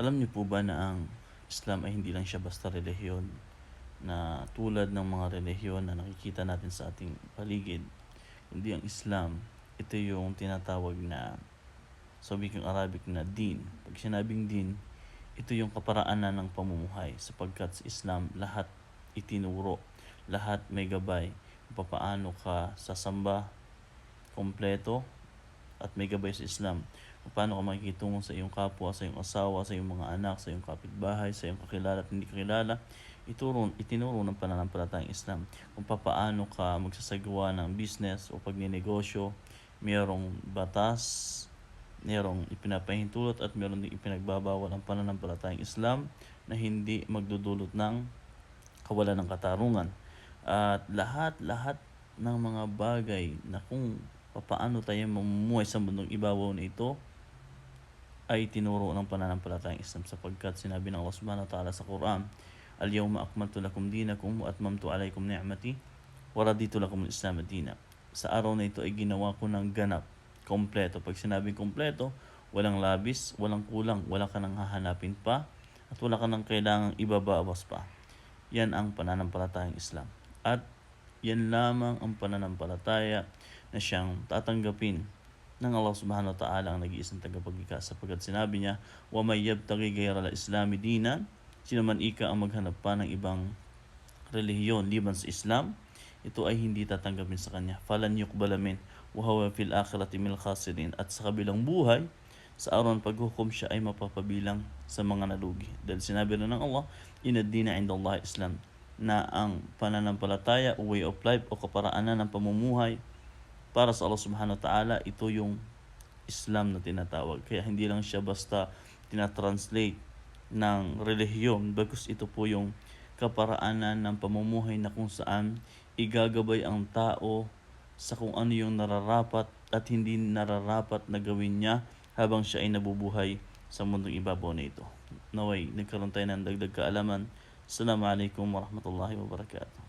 Alam niyo po ba na ang Islam ay hindi lang siya basta relihiyon na tulad ng mga relihiyon na nakikita natin sa ating paligid. Kundi ang Islam, ito yung tinatawag na sabi kong Arabic na din. Pag sinabing din, ito yung kaparaanan ng pamumuhay sapagkat sa Islam lahat itinuro, lahat may gabay kung paano ka sasamba kompleto at may gabay sa Islam. Paano ka makikitungo sa iyong kapwa, sa iyong asawa, sa iyong mga anak, sa iyong kapitbahay, sa iyong kakilala at hindi kakilala. Ituro, itinuro ng pananampalatayang Islam kung paano ka magsasagawa ng business o pagninegosyo, mayroong batas, mayroong ipinapahintulot at mayroong din ipinagbabawal ang pananampalatayang Islam na hindi magdudulot ng kawalan ng katarungan. At lahat-lahat ng mga bagay na kung paano tayo mamumuhay sa mundong ibabaw na ito ay tinuro ng pananampalatayang Islam sapagkat sinabi ng Allah subhanahu wa ta'ala sa Quran Al-yawma akmaltu lakum dinakum wa atmamtu alaykum ni'mati wa raditu lakum al-islam dina. Sa araw na ito ay ginawa ko ng ganap, kompleto. Pag sinabing kompleto, walang labis, walang kulang, wala ka nang hahanapin pa, at wala ka nang kailangang ibabawas pa. Yan ang pananampalatayang Islam. At yan lamang ang pananampalataya na siyang tatanggapin ng Allah subhanahu wa ta'ala ang nag-iisang tagapaglikha sapagkat sinabi niya, wa may yabtaghi ghayra al-islami dinan, sino man ika ang maghanap pa ng ibang relihiyon liban sa Islam, ito ay hindi tatanggapin sa kanya. Falan yuqbala min wa huwa fil akhirati minal khasirin. At sa kabilang buhay, sa araw ng paghukom siya ay mapapabilang sa mga nalugi. Dahil sinabi na ng Allah, inadina inda Allah Islam na ang pananampalataya way of life o kaparaanan ng pamumuhay para sa Allah subhanahu wa ta'ala, ito yung Islam na tinatawag. Kaya hindi lang siya basta tinatranslate ng relihiyon, bagkus ito po yung kaparaanan ng pamumuhay na kung saan igagabay ang tao sa kung ano yung nararapat at hindi nararapat na gawin niya habang siya ay nabubuhay sa mundong ibabaw na ito. Naway, nagkaroon tayo ng dagdag kaalaman. Assalamualaikum warahmatullahi wabarakatuh.